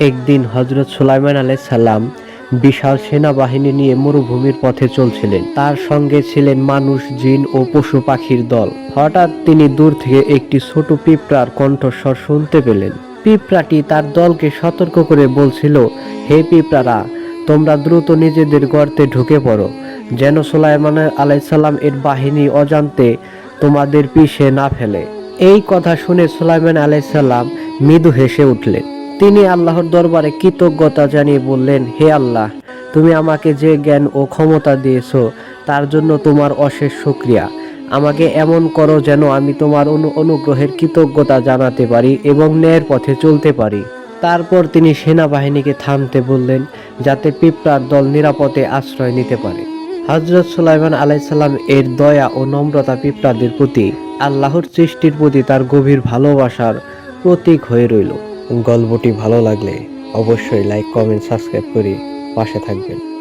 একদিন হজরত সুলাইমান আলাই সাল্লাম বিশাল সেনাবাহিনী নিয়ে মরুভূমির পথে চলছিলেন। তার সঙ্গে ছিলেন মানুষ, জিন ও পশু পাখির দল। হঠাৎ তিনি দূর থেকে একটি ছোট পিঁপড়ার কণ্ঠস্বর শুনতে পেলেন। পিঁপড়াটি তার দলকে সতর্ক করে বলছিল, হে পিঁপড়ারা, তোমরা দ্রুত নিজেদের গর্তে ঢুকে পড়ো। যেন সুলাইমান আলাইসাল্লাম এর বাহিনী অজান্তে তোমাদের পিষে না ফেলে। এই কথা শুনে সুলাইমান আলাইসাল্লাম মৃদু হেসে উঠলেন। তিনি আল্লাহর দরবারে কৃতজ্ঞতা জানিয়ে বললেন, হে আল্লাহ, তুমি আমাকে যে জ্ঞান ও ক্ষমতা দিয়েছ, তার জন্য তোমার অশেষ শুক্রিয়া। আমাকে এমন করো যেন আমি তোমার অনু অনুগ্রহের কৃতজ্ঞতা জানাতে পারি এবং ন্যায়ের পথে চলতে পারি। তারপর তিনি সেনাবাহিনীকে থামতে বললেন, যাতে পিঁপড়ার দল নিরাপদে আশ্রয় নিতে পারে। হজরত সুলাইমান আলাইসাল্লাম এর দয়া ও নম্রতা পিঁপড়াদের প্রতি আল্লাহর সৃষ্টির প্রতি তার গভীর ভালোবাসার প্রতীক হয়ে রইল। গল্পটি ভালো লাগলে অবশ্যই লাইক কমেন্ট সাবস্ক্রাইব করে পাশে থাকবেন।